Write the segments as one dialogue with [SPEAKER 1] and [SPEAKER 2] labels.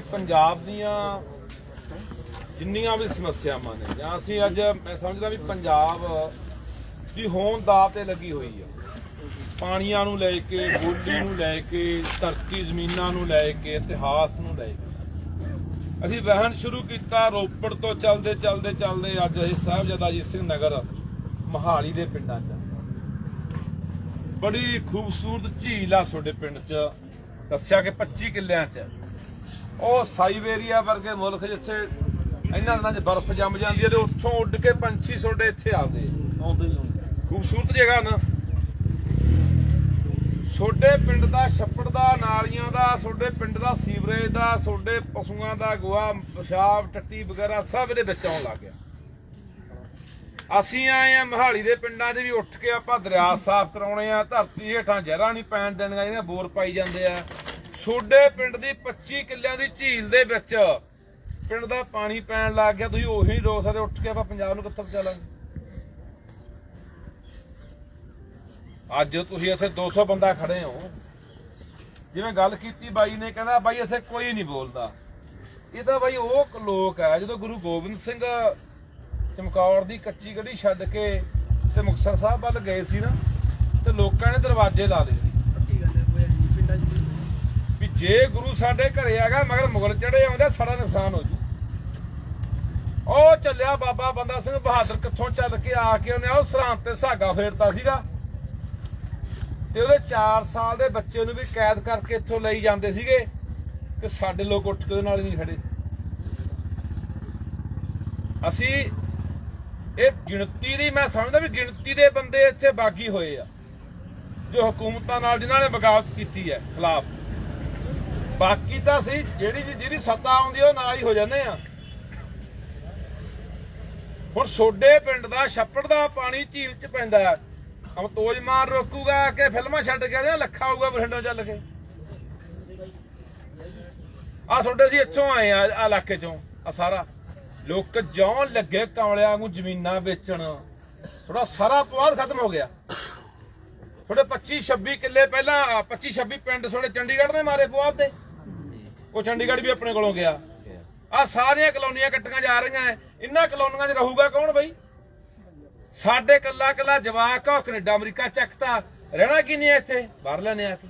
[SPEAKER 1] ਅਸੀਂ ਪੰਜਾਬ ਦੀਆਂ ਜਿੰਨੀਆਂ ਵੀ ਸਮੱਸਿਆਵਾਂ ਨੇ, ਜਾਂ ਅਸੀਂ ਅੱਜ ਮੈਂ ਸਮਝਦਾ ਵੀ ਪੰਜਾਬ ਦੀ ਹੋਂਦ ਦਾ ਤੇ ਲੱਗੀ ਹੋਈ ਆ। ਪਾਣੀਆਂ ਨੂੰ ਲੈ ਕੇ, ਬੋਲੀ ਨੂੰ ਲੈ ਕੇ, ਧਰਤੀ ਜ਼ਮੀਨਾਂ ਨੂੰ ਲੈ ਕੇ, ਇਤਿਹਾਸ ਨੂੰ ਲੈ ਕੇ। ਅਸੀਂ ਵਹਿਣ ਸ਼ੁਰੂ ਕੀਤਾ, ਰੋਪੜ ਤੋਂ ਚੱਲਦੇ ਚੱਲਦੇ ਚੱਲਦੇ ਅੱਜ ਅਸੀਂ ਸਾਹਿਬਜ਼ਾਦਾ ਅਜੀਤ ਸਿੰਘ ਨਗਰ ਮਹਾਲੀ ਦੇ ਪਿੰਡਾਂ 'ਚ ਬੜੀ ਖੂਬਸੂਰਤ ਝੀਲ ਆ ਤੁਹਾਡੇ ਪਿੰਡ 'ਚ, ਦੱਸਿਆ ਕਿ 25 ਕਿੱਲਿਆਂ 'ਚ। ਉਹ ਸਾਈਬੇਰੀਆ ਵਰਗੇ ਮੁਲਕ ਜਿੱਥੇ ਇਹਨਾਂ ਦਿਨਾਂ 'ਚ ਬਰਫ਼ ਜੰਮ ਜਾਂਦੀ ਹੈ ਤੇ ਉੱਥੋਂ ਉੱਡ ਕੇ ਪੰਛੀ ਤੁਹਾਡੇ ਇੱਥੇ ਆਉਂਦੇ ਆ। ਖੂਬਸੂਰਤ ਜਗ੍ਹਾ ਨਾ। ਤੁਹਾਡੇ ਪਿੰਡ ਦਾ ਛੱਪੜ ਦਾ ਨਾਲੀਆਂ ਦਾ ਤੁਹਾਡੇ ਪਿੰਡ ਦਾ ਸੀਵਰੇਜ ਦਾ ਤੁਹਾਡੇ ਪਸ਼ੂਆਂ ਦਾ ਗੋਹਾ ਪਿਸ਼ਾਬ ਟੱਟੀ ਵਗੈਰਾ ਸਭ ਇਹਦੇ ਵਿੱਚ ਆਉਣ ਲੱਗ ਗਿਆ। ਅਸੀਂ ਆਏ ਆ ਮਹਾਲੀ ਦੇ ਪਿੰਡਾਂ 'ਚ ਵੀ ਉੱਠ ਕੇ ਆਪਾਂ ਦਰਿਆ ਸਾਫ਼ ਕਰਾਉਣੇ ਆ ਧਰਤੀ ਹੇਠਾਂ ਜ਼ਹਿਰਾਂ ਨਹੀਂ ਪੈਣ ਦੇਣੀਆਂ ਜਿਹੜੀਆਂ ਬੋਰ ਪਾਈ ਜਾਂਦੇ ਆ। ਤੁਹਾਡੇ ਪਿੰਡ ਦੀ 25 ਕਿੱਲਿਆਂ ਦੀ ਝੀਲ ਦੇ ਵਿੱਚ ਪਿੰਡ ਦਾ ਪਾਣੀ ਪੈਣ ਲੱਗ ਗਿਆ, ਤੁਸੀਂ ਉਹੀ ਨਹੀਂ ਰੋਕ ਉੱਠ ਕੇ ਆਪਾਂ ਪੰਜਾਬ ਨੂੰ ਕਿੱਥੋਂ ਬਚਾਲਾਂਗੇ ਅੱਜ ਤੁਸੀਂ ਇੱਥੇ 200 ਬੰਦਾ ਖੜੇ ਹੋ। ਜਿਵੇਂ ਗੱਲ ਕੀਤੀ ਬਾਈ ਨੇ, ਕਹਿੰਦਾ ਬਾਈ ਇੱਥੇ ਕੋਈ ਨਹੀਂ ਬੋਲਦਾ। ਇਹ ਤਾਂ ਬਾਈ ਉਹ ਲੋਕ ਆ, ਜਦੋਂ ਗੁਰੂ ਗੋਬਿੰਦ ਸਿੰਘ ਚਮਕੌਰ ਦੀ ਕੱਚੀ ਗੜੀ ਛੱਡ ਕੇ ਤੇ ਮੁਕਤਸਰ ਸਾਹਿਬ ਵੱਲ ਗਏ ਸੀ ਨਾ, ਤੇ ਲੋਕਾਂ ਨੇ ਦਰਵਾਜ਼ੇ ਲਾ ਲਏ ਸੀ। ਜੇ ਗੁਰੂ ਸਾਡੇ ਘਰੇ ਆਗਾ ਮਗਰ ਮੁਗਲ ਚੜੇ ਆਉਂਦੇ, ਸਾਡਾ ਨੁਕਸਾਨ ਹੋ ਜੂ। ਉਹ ਚੱਲਿਆ ਬਾਬਾ ਬੰਦਾ ਸਿੰਘ ਬਹਾਦਰ ਕਿੱਥੋਂ ਚੱਲ ਕੇ ਆ ਕੇ ਉਹਨੇ ਉਹ ਸਰਹੰਦ ਤੇ ਸਾਗਾ ਫੇਰਤਾ ਸੀਗਾ। ਤੇ ਉਹਦੇ 4 ਸਾਲ ਦੇ ਬੱਚੇ ਨੂੰ ਵੀ ਕੈਦ ਕਰਕੇ ਇੱਥੋਂ ਲਈ ਜਾਂਦੇ ਸੀਗੇ ਕਿ ਸਾਡੇ ਲੋਕ ਉੱਠ ਕੇ ਉਹਦੇ ਨਾਲ ਨਹੀਂ ਖੜੇ। ਅਸੀਂ ਇਹ ਗਿਣਤੀ ਦੀ ਮੈਂ ਸਮਝਦਾ ਵੀ ਗਿਣਤੀ ਦੇ ਬੰਦੇ ਇੱਥੇ ਬਾਗੀ ਹੋਏ ਆ, ਜੋ ਹਕੂਮਤਾਂ ਨਾਲ ਜਿਨ੍ਹਾਂ ਨੇ ਬਗਾਵਤ ਕੀਤੀ ਹੈ, ਖਿਲਾਫ। ਬਾਕੀ ਤਾਂ ਸੀ ਜਿਹੜੀ ਜਿਹਦੀ ਸੱਤਾ ਆਉਂਦੀ ਉਹ ਨਾਲ ਹੀ ਹੋ ਜਾਂਦੇ ਆ। ਹੁਣ ਸੋਡੇ ਪਿੰਡ ਦਾ ਛੱਪੜ ਦਾ ਪਾਣੀ ਝੀਲ 'ਚ ਪੈਂਦਾ ਅਮਤੋਜ ਮਾਰ ਰੋਕੂਗਾ ਕਿ ਫਿਲਮਾਂ ਛੱਡ ਕੇ ਜਾਂ ਲੱਖਾ ਆਊਗਾ ਬਠਿੰਡੋਂ ਚੱਲ ਕੇ। ਆ ਤੁਹਾਡੇ ਸੀ ਇੱਥੋਂ ਆਏ ਆ ਆ ਇਲਾਕੇ ਚੋਂ ਆ ਸਾਰਾ। ਲੋਕ ਜੌਂ ਲੱਗੇ ਕਮਲਿਆਂ ਨੂੰ ਜ਼ਮੀਨਾਂ ਵੇਚਣ। ਥੋੜਾ ਸਾਰਾ ਪਵਾਦ ਖਤਮ ਹੋ ਗਿਆ। ਥੋੜੇ 25 26 ਕਿੱਲੇ ਪਹਿਲਾਂ 25 26 ਪਿੰਡ ਥੋੜੇ ਚੰਡੀਗੜ੍ਹ ਦੇ ਮਾਰੇ ਪਵਾਦ ਦੇ ਉਹ ਚੰਡੀਗੜ੍ਹ ਵੀ ਆਪਣੇ ਕੋਲੋਂ ਗਿਆ। ਆ ਸਾਰੀਆਂ ਕਲੋਨੀਆਂ ਕੱਟੀਆਂ ਜਾ ਰਹੀਆਂ ਐ। ਇਹਨਾਂ ਕਲੋਨੀਆਂ 'ਚ ਰਹੂਗਾ ਕੌਣ ਬਈ? ਸਾਡੇ ਕੱਲਾ ਕੱਲਾ ਜਵਾਕ ਆ, ਉਹ ਕੈਨੇਡਾ, ਅਮਰੀਕਾ ਚੱਕਤਾ ਰਹਿਣਾ ਕੀ ਨਹੀਂ ਇੱਥੇ? ਬਾਹਰ ਲੈਣੇ ਆ ਕੇ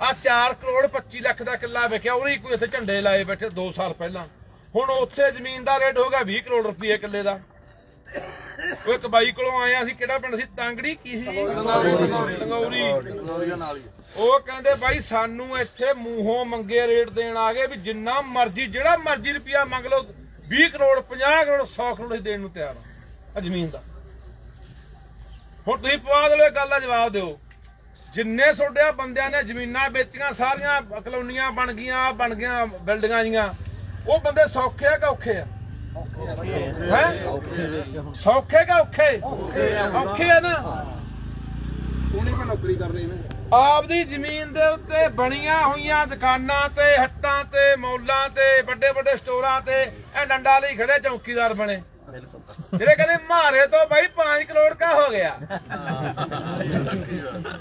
[SPEAKER 1] ਆ 4 ਕਰੋੜ 25 ਲੱਖ ਦਾ ਕਿੱਲਾ ਵਿਕਿਆ, ਉਹਨੇ ਕੋਈ ਇੱਥੇ ਝੰਡੇ ਲਾਏ ਬੈਠੇ 2 ਸਾਲ ਪਹਿਲਾਂ। ਹੁਣ ਉੱਥੇ ਜ਼ਮੀਨ ਦਾ ਰੇਟ ਹੋਗਾ 20 ਕਰੋੜ ਰੁਪਏ ਕਿੱਲੇ ਦਾ। ਉਹ ਇੱਕ ਬਾਈ ਕੋਲੋਂ ਆਏ ਆ ਕਿਹੜਾ ਪਿੰਡ ਸੀ? ਤਾਂਗੜੀ ਕੀ ਸੀ? ਤੰਗੌਰੀ ਉਹ ਕਹਿੰਦੇ ਬਾਈ, ਸਾਨੂੰ ਇੱਥੇ ਮੂੰਹੋਂ ਮੰਗੇ ਰੇਟ ਦੇਣ ਆ ਗਏ ਵੀ ਜਿੰਨਾ ਮਰਜ਼ੀ, ਜਿਹੜਾ ਮਰਜ਼ੀ ਰੁਪਿਆ ਮੰਗ ਲਓ 20 ਕਰੋੜ 50 ਕਰੋੜ 100 ਕਰੋੜ ਦੇਣ ਨੂੰ ਤਿਆਰ ਆ ਜ਼ਮੀਨ ਦਾ। ਹੁਣ ਤੁਸੀਂ ਪਵਾ ਦਿਓ ਗੱਲ ਦਾ ਜਵਾਬ ਦਿਓ। ਜਿੰਨੇ ਤੁਹਾਡੇ ਬੰਦਿਆਂ ਨੇ ਜ਼ਮੀਨਾਂ ਵੇਚੀਆਂ, ਸਾਰੀਆਂ ਕਲੋਨੀਆਂ ਬਣ ਗਈਆਂ ਬਣ ਗਈਆਂ ਬਿਲਡਿੰਗਾਂ ਜੀਆਂ, ਉਹ ਬੰਦੇ ਸੌਖੇ ਆ ਕਿ ਔਖੇ ਆ? ਹੈ? ਸੌਖੇ ਕਿ ਔਖੇ? ਔਖੇ ਆ ਨਾ।
[SPEAKER 2] ਉਹਨੇ ਮੈਂ ਨੌਕਰੀ ਕਰਨੀ ਨੇ
[SPEAKER 1] ਆਪਦੀ ਜ਼ਮੀਨ ਦੇ ਉੱਤੇ ਬਣੀਆਂ ਹੋਈਆਂ ਦੁਕਾਨਾਂ ਤੇ ਹੱਟਾਂ ਤੇ ਮੌਲਾਂ ਤੇ ਵੱਡੇ ਵੱਡੇ ਸਟੋਰਾਂ ਤੇ ਇਹ ਡੰਡਾ ਲਈ ਖੜੇ ਚੌਕੀਦਾਰ ਬਣੇ। ਜਿਹੜੇ ਕਹਿੰਦੇ ਮਾਰੇ ਤੋਂ ਬਾਈ 5 ਕਰੋੜ ਕਾ ਹੋ ਗਿਆ।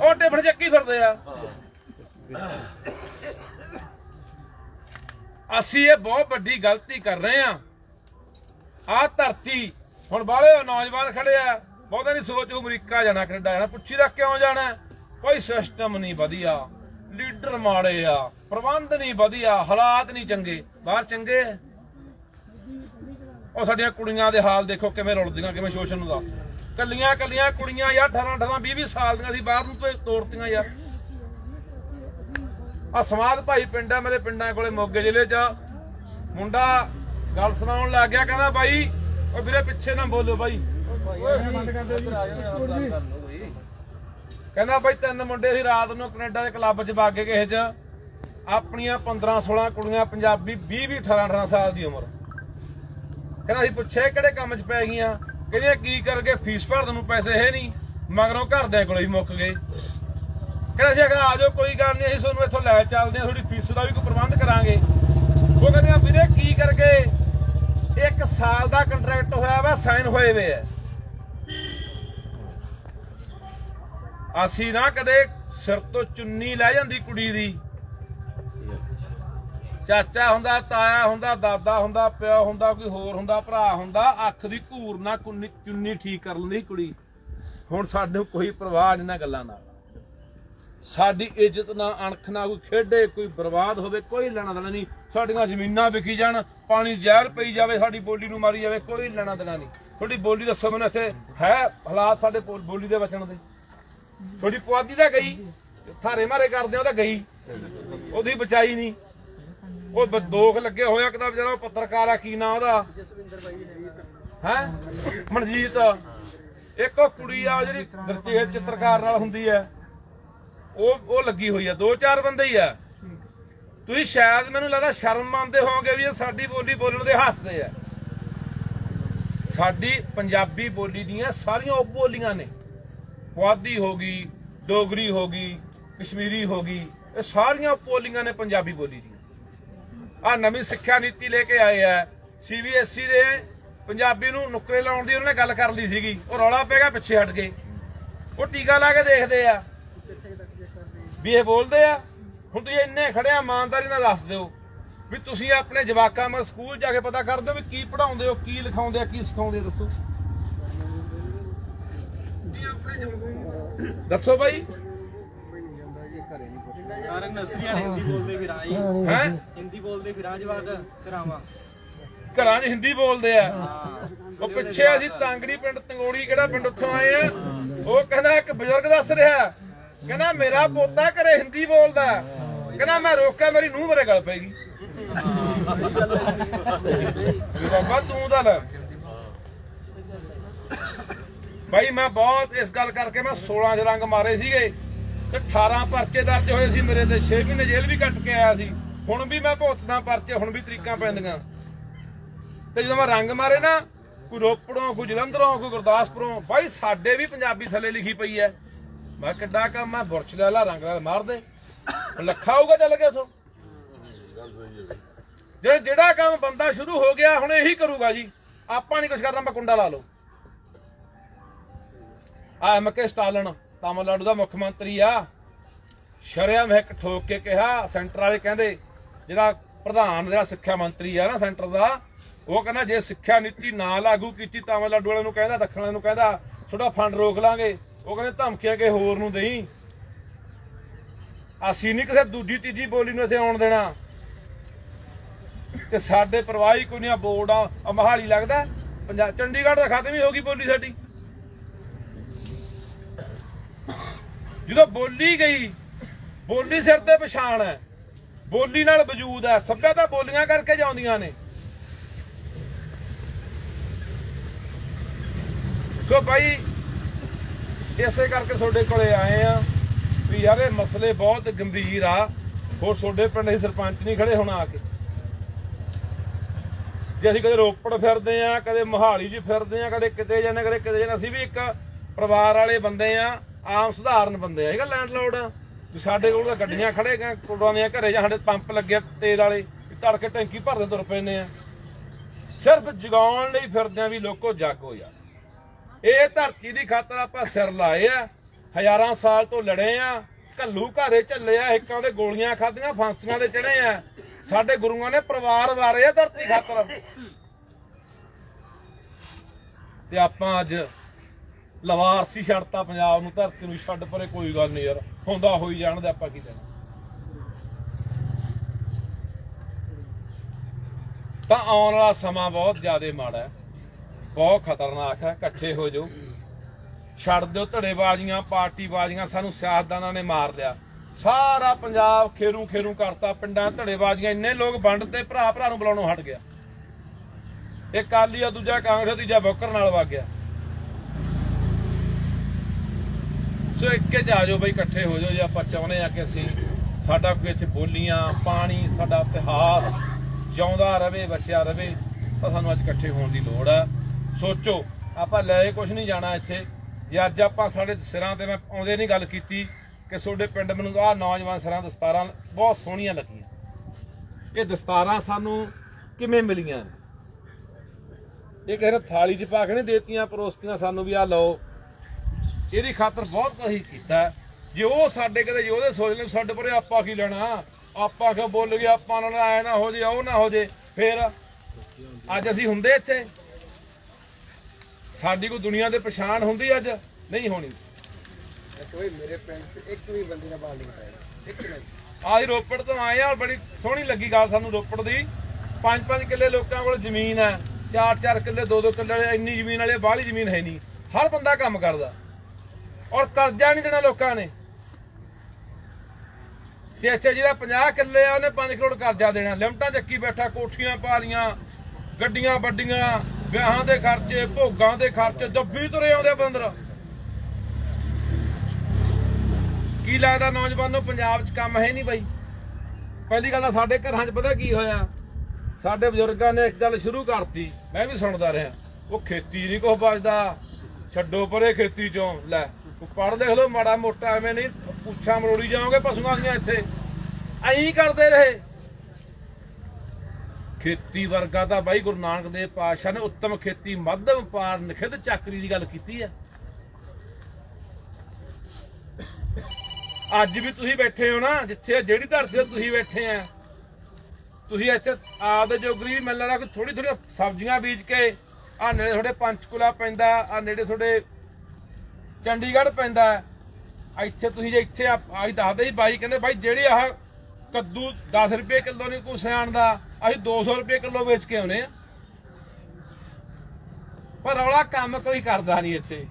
[SPEAKER 1] ਉਹ ਟਿਫੜ ਚੱਕੀ ਫਿਰਦੇ ਆ। ਅਸੀਂ ਇਹ ਬਹੁਤ ਵੱਡੀ ਗਲਤੀ ਕਰ ਰਹੇ ਆ ਆ ਧਰਤੀ। ਹੁਣ ਬਾਹਲੇ ਨੌਜਵਾਨ ਖੜੇ ਆ। ਬਹੁਤਾਂ ਦੀ ਸੋਚ ਅਮਰੀਕਾ ਜਾਣਾ, ਕੈਨੇਡਾ ਜਾਣਾ। ਪੁੱਛੀਦਾ ਕਿਉਂ ਜਾਣਾ? ਕੋਈ ਸਿਸਟਮ ਨਹੀਂ ਵਧੀਆ। ਲੀਡਰ ਮਾੜੇ ਆ। ਪ੍ਰਬੰਧ ਨਹੀਂ ਵਧੀਆ। ਹਾਲਾਤ ਨਹੀਂ ਚੰਗੇ। ਬਾਹਰ ਚੰਗੇ? ਉਹ ਸਾਡੀਆਂ ਕੁੜੀਆਂ ਦੇ ਹਾਲ ਦੇਖੋ ਕਿਵੇਂ ਰੁਲਦੀਆਂ, ਕਿਵੇਂ ਸ਼ੋਸ਼ਣ ਨੂੰ ਦਾ ਕੱਲੀਆਂ ਕੱਲੀਆਂ ਕੁੜੀਆਂ ਯਾਰ 18 18 20 20 ਸਾਲ ਦੀਆਂ ਸੀ। ਬਾਹਰ ਨੂੰ ਤੋਰਤੀਆਂ ਯਾਰ। ਆ ਸਮਾਦ ਭਾਈ ਪਿੰਡ ਆ, ਮੇਰੇ ਪਿੰਡਾਂ ਕੋਲੇ ਮੋਗੇ ਜ਼ਿਲ੍ਹੇ 'ਚ। ਮੁੰਡਾ ਗੱਲ ਸੁਣਾਉਣ ਲੱਗ ਗਿਆ, ਕਹਿੰਦਾ ਬਾਈ ਉਹ ਵੀਰੇ ਪਿੱਛੇ ਨਾ ਬੋਲੋ ਬਾਈ। ਕਹਿੰਦਾ ਬਾਈ, ਤਿੰਨ ਮੁੰਡੇ ਸੀ ਰਾਤ ਨੂੰ ਕੈਨੇਡਾ ਦੇ ਕਲੱਬ 'ਚ ਵਗ ਕਿਸੇ 'ਚ। ਆਪਣੀਆਂ 15 16 ਕੁੜੀਆਂ ਪੰਜਾਬੀ 20 20 18 18 ਸਾਲ ਦੀ ਉਮਰ। ਕਹਿੰਦਾ ਅਸੀਂ ਪੁੱਛਿਆ ਕਿਹੜੇ ਕੰਮ 'ਚ ਪੈ ਗਈਆਂ? ਕਹਿੰਦੀਆਂ ਕੀ ਕਰਕੇ ਫੀਸ ਭਰਨ ਨੂੰ ਪੈਸੇ ਹੈ ਨਹੀਂ। ਮਗਰੋਂ ਘਰਦਿਆਂ ਕੋਲੇ ਹੀ ਮੁੱਕ ਗਏ। ਕਹਿੰਦਾ ਸੀ ਆ ਜਾਓ, ਕੋਈ ਗੱਲ ਨਹੀਂ, ਅਸੀਂ ਤੁਹਾਨੂੰ ਇੱਥੋਂ ਲੈ ਚੱਲਦੇ ਹਾਂ ਥੋੜੀ ਫੀਸ ਦਾ ਵੀ ਕੋਈ ਪ੍ਰਬੰਧ ਕਰਾਂਗੇ। ਉਹ ਕਹਿੰਦੇ ਵੀਰੇ ਕੀ ਕਰਕੇ ਇੱਕ ਸਾਲ ਦਾ ਕੰਟਰੈਕਟ ਹੋਇਆ ਵਾ, ਸਾਈਨ ਹੋਏ ਵੇ ਆ। ਅਸੀਂ ਨਾ ਕਦੇ ਸਿਰ ਤੋਂ ਚੁੰਨੀ ਲੈ ਜਾਂਦੀ ਕੁੜੀ ਦੀ। ਚਾਚਾ ਹੁੰਦਾ, ਤਾਇਆ ਹੁੰਦਾ, ਦਾਦਾ ਹੁੰਦਾ, ਪਿਓ ਹੁੰਦਾ, ਕੋਈ ਹੋਰ ਹੁੰਦਾ, ਭਰਾ ਹੁੰਦਾ, ਅੱਖ ਦੀ ਘੂਰ ਨਾ ਚੁੰਨੀ ਠੀਕ ਕਰ ਲੈਂਦੀ ਕੁੜੀ। ਹੁਣ ਸਾਨੂੰ ਕੋਈ ਪਰਵਾਹ ਨਹੀਂ ਨਾ ਗੱਲਾਂ ਨਾਲ। ਸਾਡੀ ਇੱਜ਼ਤ ਨਾ ਅਣਖ ਨਾ ਕੋਈ ਖੇਡੇ, ਕੋਈ ਬਰਬਾਦ ਹੋਵੇ, ਕੋਈ ਲੈਣਾ ਦੇਣਾ ਨਹੀਂ। ਸਾਡੀਆਂ ਜ਼ਮੀਨਾਂ ਵਿਕੀ ਜਾਣ, ਪਾਣੀ ਜ਼ਹਿਰ ਪਈ ਜਾਵੇ, ਸਾਡੀ ਬੋਲੀ ਨੂੰ ਮਾਰੀ ਜਾਵੇ, ਕੋਈ ਲੈਣਾ ਦੇਣਾ ਨਹੀਂ। ਤੁਹਾਡੀ ਬੋਲੀ ਦੱਸੋ ਮੈਨੂੰ ਇੱਥੇ ਹੈ, ਹਾਲਾਤ ਸਾਡੇ ਬੋਲੀ ਦੇ ਬਚਣ ਦੇ। ਤੁਹਾਡੀ ਪੁਆਧੀ ਤਾਂ ਗਈ, ਥਾਰੇ ਮਾਰੇ ਕਰਦੇ ਉਹ ਤਾਂ ਗਈ। ਉਹਦੀ ਬਚਾਈ ਨਹੀਂ। ਉਹ ਦੋਖ ਲੱਗੇ ਹੋਇਆ ਕਿਦਾ ਵਿਚਾਰਾ ਉਹ ਪੱਤਰਕਾਰ ਆ, ਕੀ ਨਾਂ ਉਹਦਾ? ਹੈ? ਮਨਜੀਤ। ਇੱਕ ਉਹ ਕੁੜੀ ਆ ਜਿਹੜੀ ਗੁਰਤੇਜ ਚਿੱਤਰਕਾਰ ਨਾਲ ਹੁੰਦੀ ਹੈ। ਉਹ ਉਹ ਲੱਗੀ ਹੋਈ ਆ, ਦੋ ਚਾਰ ਬੰਦੇ ਹੀ ਆ। ਤੁਸੀਂ ਸ਼ਾਇਦ ਮੈਨੂੰ ਲੱਗਦਾ ਸ਼ਰਮ ਮੰਨਦੇ ਹੋਵੋਗੇ ਵੀ ਇਹ ਸਾਡੀ ਬੋਲੀ ਬੋਲਣ ਦੇ ਹੱਸਦੇ ਆ। ਸਾਡੀ ਪੰਜਾਬੀ ਬੋਲੀ ਦੀਆਂ ਸਾਰੀਆਂ ਉਪ ਬੋਲੀਆਂ ਨੇ। ਪੁਆਧੀ ਹੋ ਗਈ, ਡੋਗਰੀ ਹੋ ਗਈ, ਕਸ਼ਮੀਰੀ ਹੋ ਗਈ, ਇਹ ਸਾਰੀਆਂ ਉਪ ਬੋਲੀਆਂ ਨੇ ਪੰਜਾਬੀ ਬੋਲੀ ਦੀਆਂ। ਆ ਨਵੀਂ ਸਿੱਖਿਆ ਨੀਤੀ ਲੈ ਕੇ ਆਏ ਆ। ਸੀਬੀਐਸਈ ਦੇ ਪੰਜਾਬੀ ਨੂੰ ਨੁਕਰੇ ਲਾਉਣ ਦੀ ਉਹਨੇ ਗੱਲ ਕਰ ਲਈ ਸੀਗੀ। ਉਹ ਰੌਲਾ ਪੈ ਗਿਆ ਪਿੱਛੇ ਹਟ ਗਏ ਉਹ ਟੀਕਾ ਲਾ ਕੇ ਦੇਖਦੇ ਆ। ਵੀ ਇਹ ਬੋਲਦੇ ਆ ਹੁਣ ਤੁਸੀਂ ਇੰਨੇ ਖੜਿਆ ਇਮਾਨਦਾਰੀ ਨਾਲ ਦੱਸ ਦਿਓ ਵੀ ਤੁਸੀਂ ਆਪਣੇ ਜਵਾਕਾਂ ਨੂੰ ਸਕੂਲ ਜਾ ਕੇ ਪਤਾ ਕਰ ਦਿਓ ਵੀ ਕੀ ਪੜਾਉਂਦੇ ਹੋ ਕੀ ਲਿਖਾਉਂਦੇ ਆ ਕੀ ਸਿਖਾਉਂਦੇ ਦੱਸੋ। ਦੱਸੋ ਬਾਈ।
[SPEAKER 3] ਨਸਰੀਆਂ ਹਿੰਦੀ ਬੋਲਦੇ ਫਿਰ ਆਈ
[SPEAKER 1] ਹੈ?
[SPEAKER 3] ਹਿੰਦੀ ਬੋਲਦੇ ਫਿਰ ਆ ਜਵਾਕ ਕਰਾਵਾਂ
[SPEAKER 1] ਘਰਾਂ 'ਚ ਹਿੰਦੀ ਬੋਲਦੇ ਆ। ਉਹ ਪਿੱਛੇ ਅਸੀਂ ਤਾਂਗੜੀ ਪਿੰਡ ਤੰਗੋੜੀ ਕਿਹੜਾ ਪਿੰਡ ਉੱਥੋਂ ਆਏ ਆ? ਉਹ ਕਹਿੰਦਾ ਇੱਕ ਬਜ਼ੁਰਗ ਦੱਸ ਰਿਹਾ ਕਹਿੰਦਾ ਮੇਰਾ ਪੋਤਾ ਘਰੇ ਹਿੰਦੀ ਬੋਲਦਾ। ਕਹਿੰਦਾ ਮੈਂ ਰੋਕਿਆ, ਮੇਰੀ ਨੂੰਹ ਮੇਰੇ ਗਲ ਪੈਗੀ ਬਾਬਾ, ਤੂੰ ਤਾਂ ਲੈ। ਭਾਈ ਮੈਂ ਬਹੁਤ ਇਸ ਗੱਲ ਕਰਕੇ ਮੈਂ 16 ਚ ਰੰਗ ਮਾਰੇ ਸੀਗੇ ਤੇ 18 ਪਰਚੇ ਦਰਜ ਹੋਏ ਸੀ ਮੇਰੇ ਤੇ 6 ਮਹੀਨੇ ਜੇਲ੍ਹ ਵੀ ਕੱਟ ਕੇ ਆਇਆ ਸੀ। ਹੁਣ ਵੀ ਮੈਂ ਭੁਗਤਦਾ ਪਰਚੇ, ਹੁਣ ਵੀ ਤਰੀਕਾਂ ਪੈਂਦੀਆਂ। ਤੇ ਜਦੋਂ ਮੈਂ ਰੰਗ ਮਾਰੇ ਨਾ, ਕੋਈ ਰੋਪੜੋਂ, ਕੋਈ ਜਲੰਧਰੋਂ, ਕੋਈ ਗੁਰਦਾਸਪੁਰੋਂ, ਬਾਈ, ਸਾਡੇ ਵੀ ਪੰਜਾਬੀ ਥੱਲੇ ਲਿਖੀ ਪਈ ਐ ਮੈਂ ਕਿੱਡਾ ਕੰਮ ਮੈਂ ਬੁਰਸ਼ ਲੈ ਲਾ, ਰੰਗ ਨਾਲ ਮਾਰ ਦੇ। ਲੱਖਾ ਹੋਊਗਾ ਚੱਲ ਗਿਆ ਉਥੋਂ। ਜਿਹੜਾ ਜਿਹੜਾ ਕੰਮ ਬੰਦਾ ਸ਼ੁਰੂ ਹੋ ਗਿਆ, ਹੁਣ ਇਹੀ ਕਰੂਗਾ ਜੀ। ਆਪਾਂ ਨਹੀਂ ਕੁਝ ਕਰਨਾ, ਮੈਂ ਕੁੰਡਾ ਲਾ ਲਓ। ਆ ਐਮ ਸਟਾਲਨ, ਤਾਮਿਲਨਾਡੂ ਦਾ ਮੁੱਖ ਮੰਤਰੀ ਆ। ਸ਼ਰਿਆਮ ਮਹਿਕ ਠੋਕ ਕੇ ਕਿਹਾ, ਸੈਂਟਰ ਵਾਲੇ ਕਹਿੰਦੇ, ਜਿਹੜਾ ਪ੍ਰਧਾਨ, ਜਿਹੜਾ ਸਿੱਖਿਆ ਮੰਤਰੀ ਆ ਨਾ ਸੈਂਟਰ ਦਾ, ਉਹ ਕਹਿੰਦਾ, ਜੇ ਸਿੱਖਿਆ ਨੀਤੀ ਨਾ ਲਾਗੂ ਕੀਤੀ, ਤਾਮਿਲਨਾਡੂ ਵਾਲਿਆਂ ਨੂੰ ਕਹਿੰਦਾ, ਦੱਖਣ ਵਾਲਿਆਂ ਨੂੰ ਕਹਿੰਦਾ ਥੋੜਾ ਫੰਡ ਰੋਕ ਲਾਂਗੇ। ਉਹ ਕਹਿੰਦੇ ਧਮਕੀਆਂ ਕੇ ਹੋਰ ਨੂੰ ਦੇਈ। ਅਸੀਂ ਨਹੀਂ ਕਿਸੇ ਦੂਜੀ ਤੀਜੀ ਬੋਲੀ ਨੂੰ ਇੱਥੇ ਆਉਣ ਦੇਣਾ। ਤੇ ਸਾਡੇ ਪ੍ਰਵਾਹੀ ਕੋਈ ਨਹੀਂ ਬੋਰਡ ਆ ਆਹ ਮੋਹਾਲੀ ਲੱਗਦਾ ਪੰਜਾਬ ਚੰਡੀਗੜ੍ਹ ਦਾ ਖਤਮ ਹੀ ਹੋ ਗਈ ਬੋਲੀ ਸਾਡੀ। ਜਦੋਂ ਬੋਲੀ ਗਈ, ਬੋਲੀ ਸਿਰ ਤੇ ਪਛਾਣ ਹੈ। ਬੋਲੀ ਨਾਲ ਵਜੂਦ ਹੈ। ਸੱਭਿਅਤਾ ਬੋਲੀਆਂ ਕਰਕੇ ਜਾਂਦੀਆਂ ਨੇ। ਸੋ ਭਾਈ ਇਸੇ ਕਰਕੇ ਤੁਹਾਡੇ ਕੋਲੇ ਆਏ ਆ ਵੀ ਯਾਰ ਇਹ ਮਸਲੇ ਬਹੁਤ ਗੰਭੀਰ ਆ। ਹੋਰ ਤੁਹਾਡੇ ਪਿੰਡ ਦੇ ਸਰਪੰਚ ਨਹੀਂ ਖੜੇ ਹੁਣ ਆ ਕੇ। ਜੇ ਅਸੀਂ ਕਦੇ ਰੋਪੜ ਫਿਰਦੇ ਆ, ਕਦੇ ਮੋਹਾਲੀ 'ਚ ਫਿਰਦੇ ਆ, ਕਦੇ ਕਿਤੇ ਜਾਂਦੇ ਕਦੇ ਕਿਤੇ ਜਾਂਦੇ ਅਸੀਂ ਵੀ ਇੱਕ ਪਰਿਵਾਰ ਵਾਲੇ ਬੰਦੇ ਆ, ਆਮ ਸਧਾਰਨ ਬੰਦੇ ਆ। ਹੈਗਾ ਲੈਂਡਲੋਰਡ ਸਾਡੇ ਕੋਲ ਤਾਂ ਗੱਡੀਆਂ ਖੜੇ ਗਾ ਦੀਆਂ ਘਰੇ ਜਾਂ ਸਾਡੇ ਪੰਪ ਲੱਗੇ ਤੇਲ ਵਾਲੇ, ਵੀ ਧੜ ਕੇ ਟੈਂਕੀ ਭਰਦੇ ਤੁਰ ਪੈਨੇ ਆ। ਸਿਰਫ ਜਗਾਉਣ ਲਈ ਫਿਰਦੇ ਆ ਵੀ ਲੋਕੋ ਜਾਗੋ ਯਾਰ। ਇਹ ਧਰਤੀ ਦੀ ਖਾਤਰ ਆਪਾਂ ਸਿਰ ਲਾਏ ਆ। ਹਜ਼ਾਰਾਂ ਸਾਲ ਤੋਂ ਲੜੇ ਆ। ਘੱਲੂ ਘਾਰੇ ਝੱਲੇ ਆ। ਹਿੱਕਾਂ ਦੇ ਗੋਲੀਆਂ ਖਾਧੀਆਂ, ਫਾਂਸੀਆਂ ਦੇ ਚੜੇ ਆ। ਸਾਡੇ ਗੁਰੂਆਂ ਨੇ ਪਰਿਵਾਰ ਵਾਰੇ ਆ ਧਰਤੀ ਖਾਤਰ। ਤੇ ਆਪਾਂ ਅੱਜ ਲਵਾਰਸੀ ਛੱਡਤਾ ਪੰਜਾਬ ਨੂੰ। ਧਰਤੀ ਨੂੰ ਛੱਡ ਪਰੇ ਕੋਈ ਗੱਲ ਨਹੀਂ ਯਾਰ। ਹੁੰਦਾ ਹੋਈ ਜਾਣਦੇ ਆਪਾਂ ਕੀ ਦੇਣਾ। ਤਾਂ ਆਉਣ ਵਾਲਾ ਸਮਾਂ ਬਹੁਤ ਜ਼ਿਆਦਾ ਮਾੜਾ ਹੈ। ਬਹੁਤ ਖਤਰਨਾਕ ਹੈ, ਇਕੱਠੇ ਹੋ ਜਾਓ। ਛੱਡ ਦਿਓ ਧੜੇਬਾਜ਼ੀਆਂ, ਪਾਰਟੀਬਾਜ਼ੀਆਂ, ਸਾਨੂੰ ਸਿਆਸਤਦਾਨਾਂ ਨੇ ਮਾਰ ਲਿਆ। ਸਾਰਾ ਪੰਜਾਬ ਖੇਰੂ ਖੇਰੂ ਕਰਤਾ, ਪਿੰਡਾਂ ਧੜੇਬਾਜ਼ੀਆਂ, ਇੰਨੇ ਲੋਕ ਵੰਡ ਤੇ ਭਰਾ ਭਰਾ ਨੂੰ ਬੁਲਾਉਣੋਂ ਹਟ ਗਿਆ। ਇੱਕ ਕਾਲੀ ਆ, ਦੂਜਾ ਕਾਂਗਰਸ, ਤੀਜਾ ਬੋਕਰ ਨਾਲ ਵਗ ਗਿਆ। ਸੋ ਇੱਕੇ ਚ ਜਾਓ ਬਈ, ਇਕੱਠੇ ਹੋ ਜਾਓ ਜੇ ਆਪਾਂ ਚਾਹੁੰਦੇ ਆ ਕਿ ਅਸੀਂ ਸਾਡਾ ਕੋਈ ਇੱਥੇ ਬੋਲੀਆਂ, ਪਾਣੀ, ਸਾਡਾ ਇਤਿਹਾਸ ਜਿਉਂਦਾ ਰਵੇ ਬਚਿਆ ਰਵੇ, ਤਾਂ ਸਾਨੂੰ ਅੱਜ ਇਕੱਠੇ ਹੋਣ ਦੀ ਲੋੜ ਆ ਸੋਚੋ, ਆਪਾਂ ਲੈ ਕੁਝ ਨਹੀਂ ਜਾਣਾ ਇੱਥੇ। ਜੇ ਅੱਜ ਆਪਾਂ ਸਾਡੇ ਸਿਰਾਂ ਤੇ ਮੈਂ ਆਉਂਦੇ ਨਹੀਂ ਗੱਲ ਕੀਤੀ ਕਿ ਤੁਹਾਡੇ ਪਿੰਡ ਮੈਨੂੰ ਆਹ ਨੌਜਵਾਨ ਸਿਰਾਂ ਦਸਤਾਰਾਂ ਬਹੁਤ ਸੋਹਣੀਆਂ ਲੱਗੀਆਂ। ਇਹ ਦਸਤਾਰਾਂ ਸਾਨੂੰ ਕਿਵੇਂ ਮਿਲੀਆਂ? ਇਹ ਕਿਸੇ ਨੇ ਥਾਲੀ 'ਚ ਪਾ ਕੇ ਨਹੀਂ ਦੇਤੀਆਂ, ਪਰੋਸਤੀਆਂ ਸਾਨੂੰ ਵੀ ਆ ਲਓ। ਇਹਦੀ ਖਾਤਰ ਬਹੁਤ ਕੁਝ ਕੀਤਾ। ਜੇ ਉਹ ਸਾਡੇ ਕਦੇ, ਜੇ ਸੋਚ ਲੈ ਸਾਡੇ ਪਰੇ ਆਪਾਂ ਕੀ ਲੈਣਾ? ਆਪਾਂ ਕਿਉਂ ਬੋਲ ਗਏ, ਆਪਾਂ ਨਾਲ ਆਇਆ ਨਾ ਹੋ ਜੇ, ਉਹ ਨਾ ਹੋ ਜੇ, ਫੇਰ ਅੱਜ ਅਸੀਂ ਹੁੰਦੇ ਇੱਥੇ। ਸਾਡੀ ਕੋਈ ਦੁਨੀਆ ਦੇ ਪਛਾਣ ਹੁੰਦੀ ਅੱਜ? ਨਹੀਂ ਹੋਣੀ।
[SPEAKER 2] ਕੋਈ ਮੇਰੇ ਪਿੰਡ 'ਚ ਇੱਕ ਵੀ ਬੰਦੇ ਨੇ ਬਾਲ ਨਹੀਂ ਪਾਇਆ ਇੱਕ ਨਹੀਂ।
[SPEAKER 1] ਆਹੀ ਰੋਪੜ ਤੋਂ ਆਏ ਆ ਬੜੀ ਸੋਹਣੀ ਲੱਗੀ ਗੱਲ ਸਾਨੂੰ ਰੋਪੜ ਦੀ। ਪੰਜ ਪੰਜ ਕਿੱਲੇ ਲੋਕਾਂ ਕੋਲ ਜ਼ਮੀਨ ਹੈ। ਚਾਰ ਚਾਰ ਕਿੱਲੇ ਦੋ ਦੋ ਕਿੱਲੇ ਇੰਨੀ ਜ਼ਮੀਨ ਵਾਲੇ ਬਾਹਲੀ ਜ਼ਮੀਨ ਹੈ ਨਹੀਂ। ਹਰ ਬੰਦਾ ਕੰਮ ਕਰਦਾ। ਔਰ ਕਰਜ਼ਾ ਨਹੀਂ ਦੇਣਾ ਲੋਕਾਂ ਨੇ। ਤੇ ਇੱਥੇ ਜਿਹੜਾ 50 ਕਿੱਲੇ ਆ ਉਹਨੇ 5 ਕਰੋੜ ਕਰਜ਼ਾ ਦੇਣਾ। ਲਿਮਟਾਂ ਚੱਕੀ ਬੈਠਾ ਕੋਠੀਆਂ ਪਾ ਲੀਆਂ ਗੱਡੀਆਂ ਵੱਡੀਆਂ। ਵਿਆਹਾਂ ਦੇ ਖਰਚੇ, ਭੋਗਾਂ ਦੇ ਖਰਚੇ ਦੱਬੀ ਤੁਰੇ ਆਉਂਦੇ ਬੰਦਰ। ਕੀ ਲੱਗਦਾ ਨੌਜਵਾਨ ਨੂੰ ਪੰਜਾਬ 'ਚ ਕੰਮ ਹੈ ਨਹੀਂ ਬਾਈ? ਪਹਿਲੀ ਗੱਲ ਤਾਂ ਸਾਡੇ ਘਰਾਂ 'ਚ ਪਤਾ ਕੀ ਹੋਇਆ? ਸਾਡੇ ਬਜ਼ੁਰਗਾਂ ਨੇ ਇੱਕ ਗੱਲ ਸ਼ੁਰੂ ਕਰਤੀ, ਮੈਂ ਵੀ ਸੁਣਦਾ ਰਿਹਾ। ਉਹ ਖੇਤੀ ਨਹੀਂ ਕੁਛ ਬਚਦਾ। ਛੱਡੋ ਪਰੇ ਖੇਤੀ ਚੋਂ, ਲੈ ਪੜ ਦੇਖ ਲਓ, ਮਾੜਾ ਮੋਟਾ ਐਵੇਂ ਨਹੀਂ, ਪੁੱਛਾਂ ਮਰੋੜੀ ਜਾਓਗੇ ਪਸ਼ੂਆਂ ਦੀਆਂ ਇੱਥੇ। ਐਂ ਕਰਦੇ ਰਹੇ। ਖੇਤੀ ਵਰਗਾ ਤਾਂ ਬਾਈ ਗੁਰੂ ਨਾਨਕ ਦੇਵ ਪਾਤਸ਼ਾਹ ਨੇ ਉੱਤਮ ਖੇਤੀ ਮੱਧਮ ਵਪਾਰ ਨਿਖਿਧ ਚੱਕਰੀ ਦੀ ਗੱਲ ਕੀਤੀ ਹੈ ਅੱਜ ਵੀ ਤੁਸੀਂ ਬੈਠੇ ਹੋ ਨਾ, ਜਿੱਥੇ ਜਿਹੜੀ ਧਰਤੀ ਤੇ ਤੁਸੀਂ ਬੈਠੇ ਆ, ਤੁਸੀਂ ਇੱਥੇ ਆਪਦੇ ਜੋਗਰੀ ਵੀ ਮਿਲ ਲੈਣਾ ਥੋੜੀ ਥੋੜੀ ਸਬਜ਼ੀਆਂ ਬੀਜ ਕੇ ਆ ਨੇੜੇ ਤੁਹਾਡੇ ਪੰਚਕੁਲਾ ਪੈਂਦਾ ਆ ਨੇੜੇ ਤੁਹਾਡੇ ਚੰਡੀਗੜ੍ਹ ਪੈਂਦਾ, ਇੱਥੇ ਤੁਸੀਂ ਜੇ ਇੱਥੇ ਆ ਆਹੀ ਦੱਸਦੇ ਸੀ ਬਾਈ, ਕਹਿੰਦੇ ਬਾਈ ਜਿਹੜੀ ਆਹ ਕੱਦੂ 10 ਰੁਪਏ ਕਿਲੋ ਨਹੀਂ ਕੋਈ ਸਿਆਣ ਦਾ। ਅਸੀਂ 200 ਰੁਪਏ ਕਿਲੋ ਵੇਚ ਕੇ ਆਉਨੇ ਆ। ਪਰ ਰੌਲਾ ਕੰਮ ਕੋਈ ਕਰਦਾ ਨਹੀਂ ਇੱਥੇ।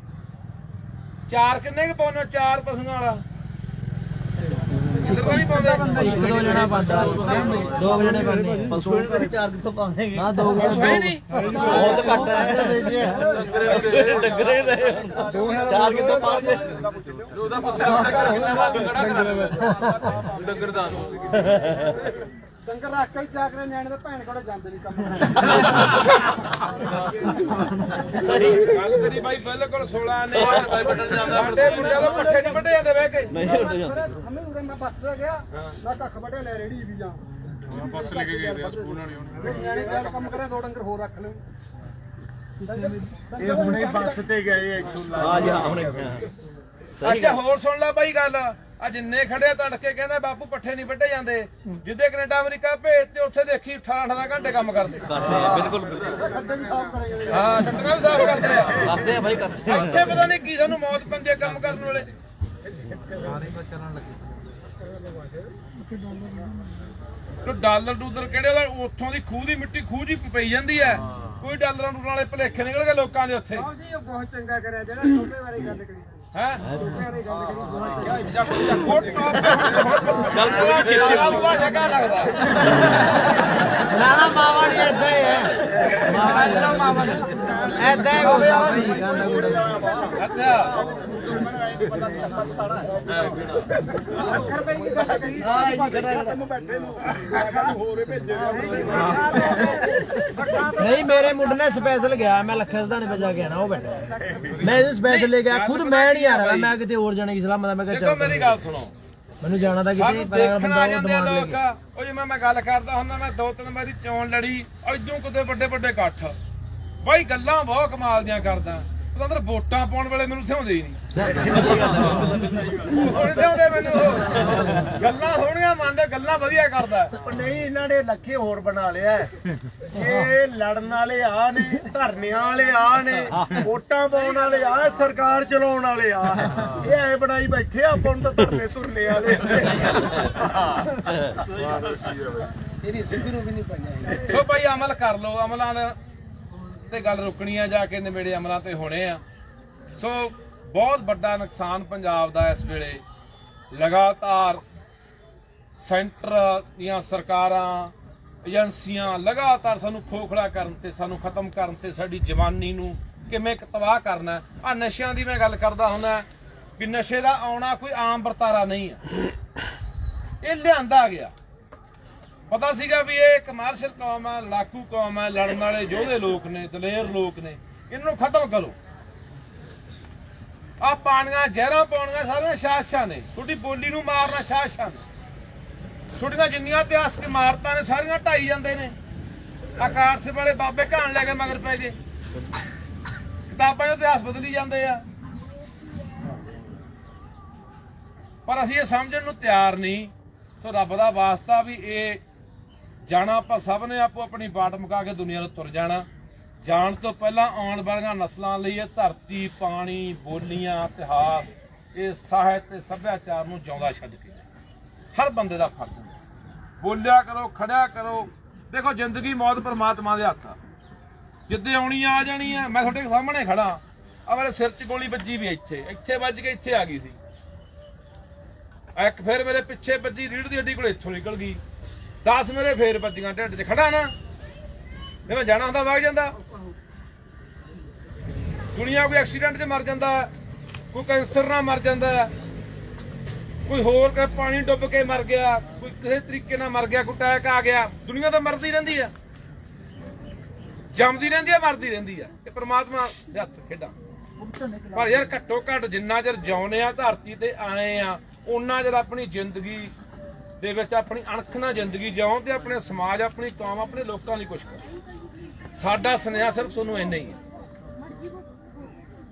[SPEAKER 1] ਚਾਰ ਕਿੰਨੇ ਕੁ ਪਾਉਣਾ ਚਾਰ ਪਸ਼ੂਆਂ ਵਾਲਾ।
[SPEAKER 4] ਇੱਕ ਦੋ ਜਣਾ ਬੰਦਾ। ਦੋ ਜਣੇ ਬੰਦੇ। ਪਸ਼ੂ ਚਾਰ ਕਿੱਥੋਂ ਪਾਵੇਂਗੇ ਹਾਂ ਦੋ
[SPEAKER 1] ਨਹੀਂ
[SPEAKER 4] ਬਹੁਤ ਘੱਟ ਹੈ ਡੰਗਰੇ ਨੇ ਚਾਰ ਕਿੱਥੋਂ ਪਾਵੇਂਗੇ
[SPEAKER 2] ਡੰਗਰ ਰੱਖ ਕੇ ਜਾ ਕੇ ਨਿਆਣੇ ਦੇ ਭੈਣ ਕੋਲੇ ਜਾਂਦੇ ਨਹੀਂ ਕੰਮ
[SPEAKER 1] ਗੱਲ ਤੇਰੀ ਬਾਈ ਬਿਲਕੁਲ 16 ਨੇ। ਸਾਡੇ ਮੁੰਡਿਆਂ ਤੋਂ ਪੱਠੇ ਨਹੀਂ ਵੱਡੇ ਜਾਂਦੇ ਬਹਿ ਕੇ।
[SPEAKER 2] ਹਮੇ ਉਰੇ ਮੈਂ ਬੱਸ ਤੇ ਗਿਆ ਮੈਂ ਕੱਖ ਵੱਡੇ ਲੈ ਰੇੜੀ ਵੀ ਜਾ।
[SPEAKER 1] ਬੱਸ ਲੈ ਕੇ ਗਏ ਨੇ ਸਕੂਲ ਵਾਲੀ
[SPEAKER 2] ਨਿਆਣੇ ਚੱਲ ਕੰਮ ਕਰਿਆ ਦੋ ਡੰਗਰ ਹੋਰ ਰੱਖ ਲੈ
[SPEAKER 3] ਇਹ ਹੁਣੇ ਬੱਸ ਤੇ ਗਏ ਇੱਥੋਂ
[SPEAKER 4] ਹਾਂ ਜੀ ਹਾਂ ਹੁਣੇ
[SPEAKER 1] ਅੱਛਾ ਹੋਰ ਸੁਣ ਲੈ ਬਾਈ ਗੱਲ। ਆ ਜਿੰਨੇ ਖੜੇ ਤੜਕੇ ਕਹਿੰਦਾ ਬਾਪੂ ਪੱਠੇ ਨਹੀਂ ਵੱਡੇ ਜਾਂਦੇ। ਜਿੱਦੇ ਕੈਨੇਡਾ ਅਮਰੀਕਾ ਭੇਜ ਤੇ ਉੱਥੇ ਦੇਖੀ 18 18 ਘੰਟੇ ਕੰਮ ਕਰਦੇ।
[SPEAKER 4] ਬਿਲਕੁਲ
[SPEAKER 1] ਹਾਂ ਟੱਟੀਆਂ ਵੀ ਸਾਫ਼ ਕਰਦੇ ਆ।
[SPEAKER 4] ਕਰਦੇ ਆ ਭਾਈ ਕਰਦੇ ਆ।
[SPEAKER 1] ਇੱਥੇ ਪਤਾ ਨਹੀਂ ਕੀ ਸਾਨੂੰ ਮੌਤ ਪੰਜੇ ਕੰਮ ਕਰਨ ਵਾਲੇ। ਤੋ ਡਾਲਰ ਡੂਲਰ ਕਿਹੜੇ ਉਹਦਾ ਉੱਥੋਂ ਦੀ ਖੂਹ ਦੀ ਮਿੱਟੀ ਖੂਹ ਜੀ ਪਈ ਜਾਂਦੀ ਹੈ। ਕੋਈ ਡਾਲਰਾਂ ਡੂਲਰਾਂ ਵਾਲੇ ਭਲੇਖੇ ਨਿਕਲ ਗਏ ਲੋਕਾਂ ਦੇ ਉੱਥੇ।
[SPEAKER 2] ਜੀ ਉਹ ਬਹੁਤ ਚੰਗਾ ਕਰਿਆ ਜਿਹੜਾ ਛੋਟੇ ਬਾਰੇ ਗੱਲ ਕਰੀ।
[SPEAKER 1] ਹੈ?
[SPEAKER 2] ਕਰੀ ਬਹੁਤ
[SPEAKER 1] ਕੋਟ ਸਾਫ਼ ਗੱਲ ਪੂਰਾ ਚਿੱਟਾ ਬੁਆ ਛਕਾ ਲੱਗਦਾ।
[SPEAKER 4] ਨਾ ਨਾ ਮਾਵਾ ਨਹੀਂ ਏਦਾਂ ਹੀ ਹੈ। ਮਾਵਾ ਨਾ ਮਾਵਾ ਏਦਾਂ ਹੀ ਹੋਵੇ
[SPEAKER 1] ਅੱਛਾ
[SPEAKER 2] ਅੱਖਰ ਬਈ ਦੀ ਗੱਲ ਕਰੀ
[SPEAKER 4] ਹਾਂ ਜੀ ਖੜਾ ਖੜਾ
[SPEAKER 2] ਤੈਨੂੰ ਬੈਠੇ ਨੂੰ ਸਾਨੂੰ ਹੋਰੇ ਭੇਜੇ
[SPEAKER 4] ਨਹੀਂ ਮੇਰੇ ਮੁੰਡੇ ਨੇ ਸਪੈਸ਼ਲ ਗਿਆ ਮੈਂ ਲੱਖੇ ਸਦਾਨੇ ਵਜਾ ਗਿਆ ਨਾ ਉਹ ਬੈਠਾ। ਮੈਂ ਇਹਨੂੰ ਸਪੈਸ਼ਲ ਲੈ ਗਿਆ ਖੁਦ ਮੈਂ ਨਹੀਂ ਆ ਰਿਹਾ ਮੈਂ ਕਿਤੇ ਹੋਰ ਜਾਣੇ ਕੀ ਸਲਾਹ ਮੈਂ ਮੈਂ ਕਿਹਾ
[SPEAKER 1] ਦੇਖੋ
[SPEAKER 4] ਚੱਲ
[SPEAKER 1] ਮੇਰੀ ਗੱਲ ਸੁਣੋ।
[SPEAKER 4] ਮੈਨੂੰ ਜਾਣਾ ਤਾਂ ਕਿਤੇ ਪਰ ਅਗਲਾ
[SPEAKER 1] ਦੇਖਣ ਆ
[SPEAKER 4] ਬੰਦਾ ਉਹ
[SPEAKER 1] ਜਾਂਦੇ ਆ
[SPEAKER 4] ਦਿਮਾਗ ਲੈ
[SPEAKER 1] ਲੋਕ।
[SPEAKER 4] ਗਿਆ
[SPEAKER 1] ਉਹ ਜਿਵੇਂ ਮੈਂ ਗੱਲ ਕਰਦਾ ਹੁੰਦਾ ਮੈਂ ਦੋ ਤਿੰਨ ਵਾਰੀ ਚੋਣ ਲੜੀ ਇਦੋਂ ਕਿਤੇ ਵੱਡੇ ਵੱਡੇ ਇਕੱਠ। ਬਾਈ ਗੱਲਾਂ ਬਹੁਤ ਕਮਾਲ ਦੀਆਂ ਕਰਦਾ। ਪਤੰਦਰ ਵੋਟਾਂ ਪਾਉਣ ਵੇਲੇ ਮੈਨੂੰ ਥਿਆਉਂਦੇ ਹੀ ਨਹੀਂ। ਹੁਣ ਥਿਆਉਂਦੇ ਮੈਨੂੰ ਉਹ। ਗੱਲਾਂ ਸੋਹਣੀਆਂ ਮੰਨਦੇ ਗੱਲਾਂ ਵਧੀਆ ਕਰਦਾ।
[SPEAKER 3] ਨਹੀਂ ਇਹਨਾਂ ਨੇ ਲੱਖੇ ਹੋਰ ਬਣਾ ਲਿਆ ਹੈ। ਇਹ ਲੜਨ ਵਾਲੇ ਆ ਨੇ ਧਰਨਿਆਂ ਵਾਲੇ ਆ ਨੇ ਵੋਟਾਂ ਪਾਉਣ ਵਾਲੇ ਆ ਸਰਕਾਰ ਚਲਾਉਣ ਵਾਲੇ ਆ। ਇਹ ਐ ਬਣਾਈ ਬੈਠੇ ਆ ਆਪਾਂ ਨੂੰ ਤਾਂ ਧਰਨੇ ਧੁਰਨੇ ਵਾਲੇ।
[SPEAKER 2] ਇਹਦੀ ਸਿੱਧੀ ਨੂੰ ਵੀ ਨਹੀਂ ਪਾਈਆਂ।
[SPEAKER 1] ਸੋ ਭਾਈ ਅਮਲ ਕਰ ਲਓ। ਅਮਲਾਂ ਦੇ ਤੇ ਗੱਲ ਰੁਕਣੀ ਆ ਜਾ ਕੇ ਨਿਬੇੜੇ ਅਮਲਾਂ ਤੇ ਹੋਣੇ ਆ। ਸੋ ਬਹੁਤ ਵੱਡਾ ਨੁਕਸਾਨ ਪੰਜਾਬ ਦਾ ਇਸ ਵੇਲੇ। ਲਗਾਤਾਰ ਸੈਂਟਰ ਦੀਆਂ ਸਰਕਾਰਾਂ, ਏਜੰਸੀਆਂ ਲਗਾਤਾਰ ਸਾਨੂੰ ਖੋਖਲਾ ਕਰਨ ਤੇ, ਸਾਨੂੰ ਖਤਮ ਕਰਨ ਤੇ ਸਾਡੀ ਜਵਾਨੀ ਨੂੰ ਕਿਵੇਂ ਤਬਾਹ ਕਰਨਾ ਆ ਨਸ਼ਿਆਂ ਦੀ ਮੈਂ ਗੱਲ ਕਰਦਾ ਹੁੰਦਾ ਕਿ ਨਸ਼ੇ ਦਾ ਆਉਣਾ ਕੋਈ ਆਮ ਵਰਤਾਰਾ ਨਹੀਂ ਆ। ਇਹ ਲਿਆਂਦਾ ਗਿਆ। ਪਤਾ ਸੀਗਾ ਵੀ ਇਹ ਕਮਰਸ਼ੀਅਲ ਕੌਮ ਹੈ ਲਾਕੂ ਕੌਮ ਹੈ ਲੜਨ ਵਾਲੇ ਯੋਧੇ ਲੋਕ ਨੇ, ਦਲੇਰ ਲੋਕ ਨੇ। ਇਹਨਾਂ ਨੂੰ ਖਤਮ ਕਰੋ। ਆ ਪਾਣੀਆਂ, ਜ਼ਹਿਰਾਂ ਪਾਉਣੀਆਂ ਸਾਰੀਆਂ ਸ਼ਾਸ਼ਾਂ ਨੇ। ਤੁਹਾਡੀ ਬੋਲੀ ਨੂੰ ਮਾਰਨਾ ਸ਼ਾਸ਼ਾਂ ਨੇ। ਤੁਹਾਡੀਆਂ ਜਿੰਨੀਆਂ ਇਤਿਹਾਸਕ ਇਮਾਰਤਾਂ ਨੇ, ਸਾਰੀਆਂ ਢਾਈ ਜਾਂਦੇ ਨੇ। ਆਕਾਰ ਸੇ ਵਾਲੇ ਬਾਬੇ ਘਾਣ ਲੈ ਕੇ ਮਗਰ ਪੈ ਗਏ। ਕਿਤਾਬਾਂ 'ਚ ਇਤਿਹਾਸ ਬਦਲੀ ਜਾਂਦੇ ਆ। ਪਰ ਅਸੀਂ ਇਹ ਸਮਝਣ ਨੂੰ ਤਿਆਰ ਨਹੀਂ। ਸੋ ਰੱਬ ਦਾ ਵਾਸਤਾ ਵੀ ਇਹ ਜਾਣਾ ਆਪਾਂ ਸਭ ਨੇ ਆਪੋ ਆਪਣੀ ਬਾਟ ਮੁਕਾ ਕੇ ਦੁਨੀਆ ਨੂੰ ਤੁਰ ਜਾਣਾ। ਜਾਣ ਤੋਂ ਪਹਿਲਾਂ ਆਉਣ ਵਾਲੀਆਂ ਨਸਲਾਂ ਲਈ ਇਹ ਧਰਤੀ, ਪਾਣੀ, ਬੋਲੀਆਂ, ਇਤਿਹਾਸ, ਇਹ ਸਾਹਿਤ ਤੇ ਸੱਭਿਆਚਾਰ ਨੂੰ ਜਿਉਂਦਾ ਛੱਡ ਕੇ ਹਰ ਬੰਦੇ ਦਾ ਫਰਜ਼ ਹੁੰਦਾ। ਬੋਲਿਆ ਕਰੋ, ਖੜਿਆ ਕਰੋ। ਦੇਖੋ, ਜ਼ਿੰਦਗੀ ਮੌਤ ਪਰਮਾਤਮਾ ਦੇ ਹੱਥ। ਆ ਜਿੱਦੇ ਆਉਣੀ ਆ ਜਾਣੀ ਆ, ਮੈਂ ਤੁਹਾਡੇ ਸਾਹਮਣੇ ਖੜਾ ਆ ਮੇਰੇ ਸਿਰ 'ਚ ਗੋਲੀ ਵੱਜੀ ਵੀ ਇੱਥੇ। ਇੱਥੇ ਵੱਜ ਕੇ ਇੱਥੇ ਆ ਗਈ ਸੀ। ਇੱਕ ਫਿਰ ਮੇਰੇ ਪਿੱਛੇ ਵੱਜੀ ਰੀੜ ਦੀ ਹੱਡੀ ਕੋਲ ਇੱਥੋਂ ਨਿਕਲ ਗਈ। 10 ਮੇਰੇ ਫੇਰ ਵੱਜੀਆਂ ਢਿੱਡ 'ਚ ਖੜਾ ਨਾ। ਜੇ ਮੈਂ ਜਾਣਾ ਹੁੰਦਾ, ਵਗ ਜਾਂਦਾ। ਦੁਨੀਆ ਕੋਈ ਐਕਸੀਡੈਂਟ 'ਚ ਮਰ ਜਾਂਦਾ, ਕੋਈ ਕੈਂਸਰ ਨਾਲ ਮਰ ਜਾਂਦਾ, ਕੋਈ ਹੋਰ ਕੋਈ ਪਾਣੀ ਡੁੱਬ ਕੇ ਮਰ ਗਿਆ, ਕੋਈ ਕਿਸੇ ਤਰੀਕੇ ਨਾਲ ਮਰ ਗਿਆ, ਕੋਈ ਅਟੈਕ ਆ ਗਿਆ, ਦੁਨੀਆ ਤਾਂ ਮਰਦੀ ਰਹਿੰਦੀ ਆ। ਜੰਮਦੀ ਰਹਿੰਦੀ ਆ, ਮਰਦੀ ਰਹਿੰਦੀ ਆ। ਇਹ ਪ੍ਰਮਾਤਮਾ ਦੇ ਹੱਥ ਖੇਡਾਂ। ਪਰ ਯਾਰ ਘੱਟੋ ਘੱਟ ਜਿੰਨਾ ਚਿਰ ਜਿਉਂਦੇ ਆ, ਧਰਤੀ ਤੇ ਆਏ ਆ ਉਹਨਾਂ ਚਿਰ ਆਪਣੀ ਜ਼ਿੰਦਗੀ ਦੇ ਵਿੱਚ ਆਪਣੀ ਅਣਖ ਨਾਲ ਜ਼ਿੰਦਗੀ ਜਿਉਂ ਤੇ ਆਪਣੇ ਸਮਾਜ, ਆਪਣੀ ਕੌਮ, ਆਪਣੇ ਲੋਕਾਂ ਲਈ ਕੁਝ ਕਰੋ ਸਾਡਾ ਸੁਨੇਹਾ ਸਿਰਫ ਤੁਹਾਨੂੰ ਇੰਨਾ ਹੀ ਹੈ।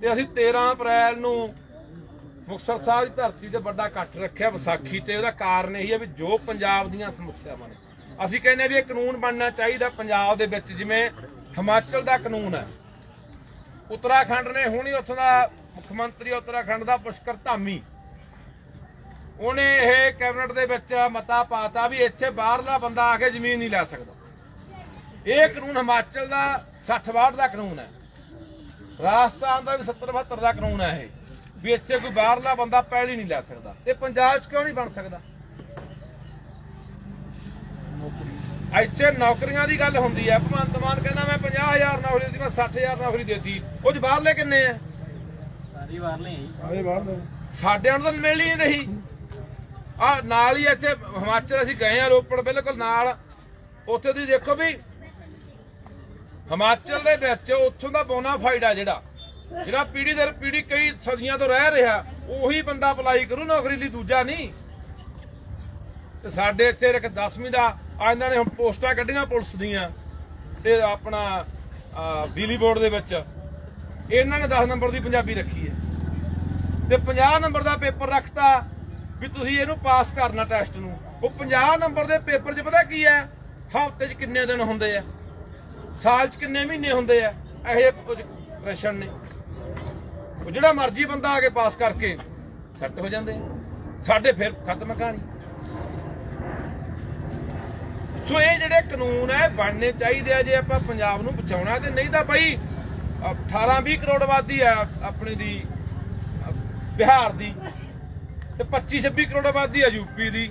[SPEAKER 1] ਤੇ ਅਸੀਂ 13 ਅਪ੍ਰੈਲ ਨੂੰ ਮੁਕਤਸਰ ਸਾਹਿਬ ਦੀ ਧਰਤੀ ਤੇ ਵੱਡਾ ਇਕੱਠ ਰੱਖਿਆ, ਵਿਸਾਖੀ ਤੇ। ਉਹਦਾ ਕਾਰਨ ਇਹ ਹੈ ਵੀ ਜੋ ਪੰਜਾਬ ਦੀਆਂ ਸਮੱਸਿਆਵਾਂ ਨੇ। ਅਸੀਂ ਕਹਿੰਦੇ ਹਾਂ ਵੀ ਇਹ ਕਾਨੂੰਨ ਬਣਨਾ ਚਾਹੀਦਾ ਪੰਜਾਬ ਦੇ ਵਿੱਚ, ਜਿਵੇਂ ਹਿਮਾਚਲ ਦਾ ਕਾਨੂੰਨ ਹੈ। ਉੱਤਰਾਖੰਡ ਨੇ ਹੁਣੀ ਉੱਥੋਂ ਦਾ ਮੁੱਖ ਮੰਤਰੀ, ਉੱਤਰਾਖੰਡ ਦਾ ਪੁਸ਼ਕਰ ਧਾਮੀ। ਉਹਨੇ ਇਹ ਕੈਬਨਿਟ ਦੇ ਵਿੱਚ ਮਤਾ ਪਾਤਾ ਵੀ ਇੱਥੇ ਬਾਹਰਲਾ ਬੰਦਾ ਆ ਕੇ ਜ਼ਮੀਨ ਨਹੀਂ ਲੈ ਸਕਦਾ। ਇਹ ਕਾਨੂੰਨ ਹਿਮਾਚਲ ਦਾ 60 62 ਦਾ ਕਾਨੂੰਨ ਹੈ। ਰਾਜਸਥਾਨ ਦਾ ਵੀ 70 72 ਦਾ ਕਾਨੂੰਨ ਹੈ ਇਹ ਵੀ ਇੱਥੇ ਕੋਈ ਬਾਹਰਲਾ ਬੰਦਾ ਪੈਲੀ ਨਹੀਂ ਲੈ ਸਕਦਾ। ਤੇ ਪੰਜਾਬ 'ਚ ਕਿਉਂ ਨਹੀਂ ਬਣ ਸਕਦਾ? ਇੱਥੇ ਨੌਕਰੀਆਂ ਦੀ ਗੱਲ ਹੁੰਦੀ ਹੈ। ਭਗਵੰਤ ਮਾਨ ਕਹਿੰਦਾ ਮੈਂ 50000 ਨੌਕਰੀ ਦਿੱਤੀ ਮੈਂ 60000 ਨੌਕਰੀ ਦਿੱਤੀ। ਉਹ 'ਚ ਬਾਹਰਲੇ ਕਿੰਨੇ ਆ?
[SPEAKER 2] ਸਾਰੀ ਵਾਰ ਲਈ
[SPEAKER 1] ਸਾਡੇ ਨੂੰ ਤਾਂ ਮਿਲ ਹੀ ਨਹੀਂ ਰਹੀ। ਆ ਨਾਲ ਹੀ ਇੱਥੇ ਹਿਮਾਚਲ ਅਸੀਂ ਗਏ ਆ ਰੋਪੜ, ਬਿਲਕੁਲ ਨਾਲ। ਉੱਥੇ ਤੁਸੀਂ ਦੇਖੋ ਵੀ ਹਿਮਾਚਲ ਦੇ ਵਿੱਚ ਉੱਥੋਂ ਦਾ ਬੋਨਾਫਾਈਡ ਆ ਜਿਹੜਾ। ਜਿਹੜਾ ਪੀੜੀ ਦਰ ਪੀੜੀ ਕਈ ਸਦੀਆਂ ਤੋਂ ਰਹਿ ਰਿਹਾ, ਉਹੀ ਬੰਦਾ ਅਪਲਾਈ ਕਰੂ ਨੌਕਰੀ ਲਈ, ਦੂਜਾ ਨਹੀਂ। ਤੇ ਸਾਡੇ ਇੱਥੇ ਇੱਕ 10ਵੀਂ ਦਾ, ਆ ਇਹਨਾਂ ਨੇ ਹੁਣ ਪੋਸਟਾਂ ਕੱਢੀਆਂ ਪੁਲਿਸ ਦੀਆਂ, ਤੇ ਆਪਣਾ ਬਿਜਲੀ ਬੋਰਡ ਦੇ ਵਿੱਚ। ਇਹਨਾਂ ਨੇ 10 ਨੰਬਰ ਦੀ ਪੰਜਾਬੀ ਰੱਖੀ ਹੈ। ਤੇ 50 ਨੰਬਰ ਦਾ ਪੇਪਰ ਰੱਖਤਾ ਵੀ ਤੁਸੀਂ ਇਹਨੂੰ ਪਾਸ ਕਰਨਾ ਟੈਸਟ ਨੂੰ। ਉਹ 50 ਨੰਬਰ ਦੇ ਪੇਪਰ 'ਚ ਪਤਾ ਕੀ ਹੈ? ਹਫ਼ਤੇ 'ਚ ਕਿੰਨੇ ਦਿਨ ਹੁੰਦੇ ਆ? ਸਾਲ 'ਚ ਕਿੰਨੇ ਮਹੀਨੇ ਹੁੰਦੇ ਆ? ਇਹ ਪ੍ਰਸ਼ਨ ਨੇ। ਉਹ ਜਿਹੜਾ ਮਰਜ਼ੀ ਬੰਦਾ ਆ ਕੇ ਪਾਸ ਕਰਕੇ ਸੈੱਟ ਹੋ ਜਾਂਦੇ ਸਾਡੇ ਫਿਰ ਖਤਮ ਕਹਾਣੀ। ਸੋ ਇਹ ਜਿਹੜੇ ਕਾਨੂੰਨ ਹੈ, ਬਣਨੇ ਚਾਹੀਦੇ ਆ ਜੇ ਆਪਾਂ ਪੰਜਾਬ ਨੂੰ ਬਚਾਉਣਾ ਤੇ ਨਹੀਂ ਤਾਂ ਭਾਈ 18 20 ਕਰੋੜ ਆਬਾਦੀ ਆ ਆਪਣੇ ਦੀ ਬਿਹਾਰ ਦੀ। ਤੇ 25 26 ਕਰੋੜ ਆਬਾਦੀ ਆ ਯੂਪੀ ਦੀ।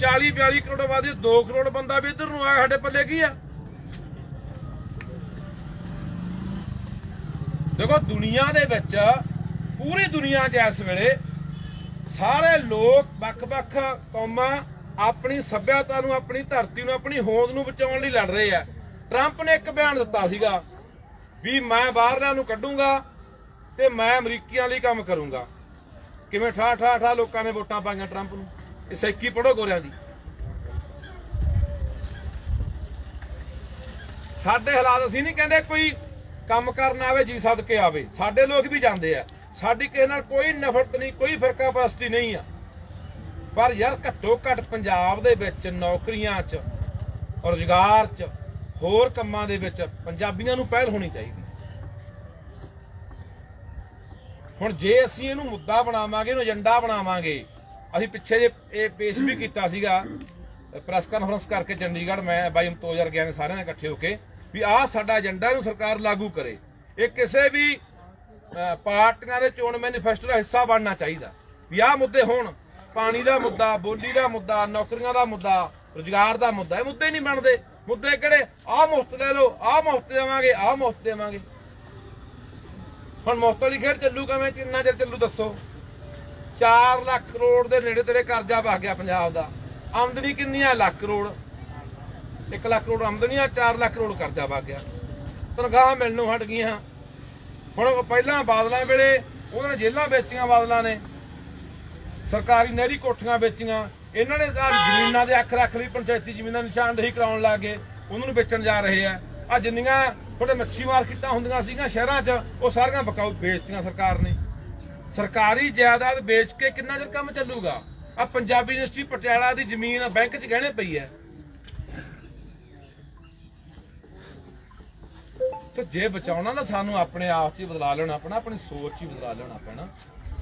[SPEAKER 1] 40 42 ਕਰੋੜ ਆਬਾਦੀ 2 ਕਰੋੜ ਬੰਦਾ ਵੀ ਇੱਧਰ ਨੂੰ ਆ, ਸਾਡੇ ਪੱਲੇ ਕੀ ਆ? ਦੇਖੋ, ਦੁਨੀਆ ਦੇ ਵਿੱਚ, ਪੂਰੀ ਦੁਨੀਆ 'ਚ ਇਸ ਵੇਲੇ ਸਾਰੇ ਲੋਕ ਵੱਖ-ਵੱਖ ਕੌਮਾਂ ਆਪਣੀ ਸੱਭਿਅਤਾ ਨੂੰ, ਆਪਣੀ ਧਰਤੀ ਨੂੰ, ਆਪਣੀ ਹੋਂਦ ਨੂੰ ਬਚਾਉਣ ਲਈ ਲੜ ਰਹੇ ਆ। ਟਰੰਪ ਨੇ ਇੱਕ ਬਿਆਨ ਦਿੱਤਾ ਸੀਗਾ ਵੀ ਮੈਂ ਬਾਹਰਲਿਆਂ ਨੂੰ ਕੱਢੂੰਗਾ ਤੇ ਮੈਂ ਅਮਰੀਕੀਆਂ ਲਈ ਕੰਮ ਕਰੂੰਗਾ। ਕਿਵੇਂ ਠਾ ਠਾ ਠਾ ਲੋਕਾਂ ਨੇ ਵੋਟਾਂ ਪਾਈਆਂ ਟਰੰਪ ਨੂੰ? ਇਹ ਸੈਕੀ ਪੜੋ ਗੋਰਿਆਂ ਦੀ। ਸਾਡੇ ਹਾਲਾਤ ਅਸੀਂ ਨਹੀਂ ਕਹਿੰਦੇ ਕੋਈ ਕੰਮ ਕਰਨ ਆਵੇ, ਜੀ ਸਦਕੇ ਆਵੇ। ਸਾਡੇ ਲੋਕ ਵੀ ਜਾਂਦੇ ਆ। ਸਾਡੀ ਕਿਸੇ ਨਾਲ ਕੋਈ ਨਫ਼ਰਤ ਨਹੀਂ, ਕੋਈ ਫਿਰਕਾ ਪ੍ਰਸਤੀ ਨਹੀਂ ਆ। ਪਰ ਯਾਰ ਘੱਟੋ ਘੱਟ ਪੰਜਾਬ ਦੇ ਵਿੱਚ ਨੌਕਰੀਆਂ 'ਚ, ਰੁਜ਼ਗਾਰ 'ਚ, ਹੋਰ ਕੰਮਾਂ ਦੇ ਵਿੱਚ ਪੰਜਾਬੀਆਂ ਨੂੰ ਪਹਿਲ ਹੋਣੀ ਚਾਹੀਦੀ। ਹੁਣ ਜੇ ਅਸੀਂ ਇਹਨੂੰ ਮੁੱਦਾ ਬਣਾਵਾਂਗੇ, ਇਹਨੂੰ ਏਜੰਡਾ ਬਣਾਵਾਂਗੇ, ਅਸੀਂ ਪਿੱਛੇ ਜੇ ਇਹ ਪੇਸ਼ ਵੀ ਕੀਤਾ ਸੀਗਾ, ਪ੍ਰੈਸ ਕਾਨਫਰੰਸ ਕਰਕੇ ਚੰਡੀਗੜ੍ਹ ਮੈਂ, ਬਾਈ ਅਮਤੋਜਰ ਗਿਆ ਨੇ ਸਾਰਿਆਂ ਨੇ ਇਕੱਠੇ ਹੋ ਕੇ, ਵੀ ਆਹ ਸਾਡਾ ਏਜੰਡਾ ਇਹਨੂੰ ਸਰਕਾਰ ਲਾਗੂ ਕਰੇ। ਇਹ ਕਿਸੇ ਵੀ ਪਾਰਟੀਆਂ ਦੇ ਚੋਣ ਮੈਨੀਫੈਸਟੋ ਦਾ ਹਿੱਸਾ ਬਣਨਾ ਚਾਹੀਦਾ। ਵੀ ਆਹ ਮੁੱਦੇ ਹੋਣ, ਪਾਣੀ ਦਾ ਮੁੱਦਾ, ਬੋਲੀ ਦਾ ਮੁੱਦਾ, ਨੌਕਰੀਆਂ ਦਾ ਮੁੱਦਾ, ਰੁਜ਼ਗਾਰ ਦਾ ਮੁੱਦਾ, ਇਹ ਮੁੱਦੇ ਨਹੀਂ ਬਣਦੇ। ਮੁੱਦੇ ਕਿਹੜੇ? ਆਹ ਮੁਫਤ ਲੈ ਲਓ, ਆਹ ਮੁਫਤ ਦੇਵਾਂਗੇ, ਆਹ ਮੁਫਤ ਦੇਵਾਂਗੇ। ਹੁਣ ਮੁਫਤ ਵਾਲੀ ਖੇਡ ਚੱਲੂ ਕਿਵੇਂ? ਕਿੰਨਾ ਚਿਰ ਚੱਲੂ ਦੱਸੋ। 4 ਲੱਖ ਕਰੋੜ ਦੇ ਨੇੜੇ ਤੇਰੇ ਕਰਜ਼ਾ ਵਗ ਗਿਆ ਪੰਜਾਬ ਦਾ। ਆਮਦਨੀ ਕਿੰਨੀ ਆ? ਲੱਖ ਕਰੋੜ। 1 ਲੱਖ ਕਰੋੜ ਆਮਦਨੀ ਆ 4 ਲੱਖ ਕਰੋੜ ਕਰਜ਼ਾ ਵਗ ਗਿਆ। ਤਨਖਾਹਾਂ ਮਿਲਣੋਂ ਹਟ ਗਈਆਂ। ਹੁਣ ਪਹਿਲਾਂ ਬਾਦਲਾਂ ਵੇਲੇ ਉਹਨਾਂ ਨੇ ਜੇਲਾਂ ਵੇਚੀਆਂ ਬਾਦਲਾਂ ਨੇ। ਸਰਕਾਰੀ ਨਹਿਰੀ ਕੋਠੀਆਂ ਵੇਚੀਆਂ। ਇਹਨਾਂ ਨੇ ਜ਼ਮੀਨਾਂ ਦੇ ਅੱਖ ਰੱਖ ਲਈ, ਪੰਚਾਇਤੀ ਜ਼ਮੀਨਾਂ ਦੀ ਨਿਸ਼ਾਨਦੇਹੀ ਕਰਾਉਣ ਲੱਗ ਗਏ। ਉਹਨਾਂ ਨੂੰ ਵੇਚਣ ਜਾ ਰਹੇ ਆ। ਆ ਜਿੰਨੀਆਂ ਥੋੜੇ ਮੱਛੀ ਮਾਰਕੀਟਾਂ ਹੁੰਦੀਆਂ ਸੀਗੀਆਂ ਸ਼ਹਿਰਾਂ 'ਚ, ਉਹ ਸਾਰੀਆਂ ਬਕਾਊ ਵੇਚਤੀਆਂ ਸਰਕਾਰ ਨੇ। ਸਰਕਾਰੀ ਜਾਇਦਾਦ ਵੇਚ ਕੇ ਕਿੰਨਾ ਚਿਰ ਕੰਮ ਚੱਲੂਗਾ? ਆ ਪੰਜਾਬੀ ਯੂਨੀਵਰਸਿਟੀ ਪਟਿਆਲਾ ਦੀ ਜ਼ਮੀਨ ਬੈਂਕ 'ਚ ਗਹਿਣੇ ਪਈ ਹੈ। ਤੇ ਜੇ ਬਚਾਉਣਾ ਨਾ ਸਾਨੂੰ ਆਪਣੇ ਆਪ 'ਚ ਹੀ ਬਦਲਾ ਲੈਣਾ ਪੈਣਾ, ਆਪਣੀ ਸੋਚ 'ਚ ਹੀ ਬਦਲਾ ਲੈਣਾ ਪੈਣਾ।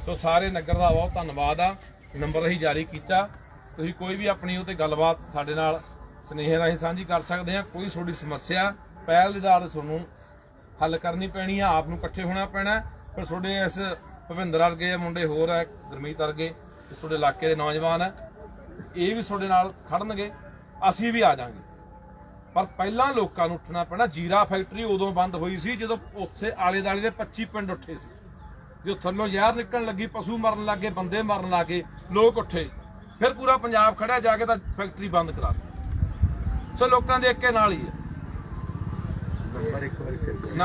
[SPEAKER 1] ਸੋ ਸਾਰੇ ਨਗਰ ਦਾ ਬਹੁਤ ਧੰਨਵਾਦ ਆ, ਨੰਬਰ ਅਸੀਂ ਜਾਰੀ ਕੀਤਾ। ਤੁਸੀਂ ਕੋਈ ਵੀ ਆਪਣੀ ਉਹ ਤੇ ਗੱਲਬਾਤ ਸਾਡੇ ਨਾਲ, ਸਨੇਹ ਰਾਹੀਂ ਸਾਂਝੀ ਕਰ ਸਕਦੇ ਆ, ਕੋਈ ਤੁਹਾਡੀ ਸਮੱਸਿਆ ਪਹਿਲ ਦੇ ਆਧਾਰ ਤੁਹਾਨੂੰ ਹੱਲ ਕਰਨੀ ਪੈਣੀ ਆ, ਆਪ ਨੂੰ ਇਕੱਠੇ ਹੋਣਾ ਪੈਣਾ। ਫਿਰ ਤੁਹਾਡੇ ਇਸ ਭਵਿੰਦਰ ਵਰਗੇ ਮੁੰਡੇ ਹੋਰ ਆ, ਗੁਰਮੀਤ ਵਰਗੇ ਤੇ ਤੁਹਾਡੇ ਇਲਾਕੇ ਦੇ ਨੌਜਵਾਨ ਆ, ਇਹ ਵੀ ਤੁਹਾਡੇ ਨਾਲ ਖੜਨਗੇ, ਅਸੀਂ ਵੀ ਆ ਜਾਾਂਗੇ ਪਰ ਪਹਿਲਾਂ ਲੋਕਾਂ ਨੂੰ ਉੱਠਣਾ ਪੈਣਾ, ਜੀਰਾ ਫੈਕਟਰੀ ਉਦੋਂ ਬੰਦ ਹੋਈ ਸੀ ਜਦੋਂ ਉੱਥੇ ਆਲੇ ਦਾਲੇ ਦੇ 25 ਪਿੰਡ ਉੱਠੇ ਸੀ। ਜੋ ਥੱਲੋਂ ਜ਼ਹਿਰ ਨਿਕਲਣ ਲੱਗੀ, ਪਸ਼ੂ ਮਰਨ ਲੱਗੇ, ਬੰਦੇ ਮਰਨ ਲੱਗੇ, ਲੋਕ ਉੱਠੇ। ਫਿਰ ਪੂਰਾ ਪੰਜਾਬ ਖੜਿਆ, ਜਾ ਕੇ ਤਾਂ ਫੈਕਟਰੀ ਬੰਦ ਕਰਾ ਦਿੱਤੀ। ਸੋ ਲੋਕਾਂ ਦੇ ਇੱਕੇ ਨਾਲ ਹੀ ਹੈ
[SPEAKER 3] ਨੰਬਰ ਇੱਕ ਵਾਰੀ ਫਿਰ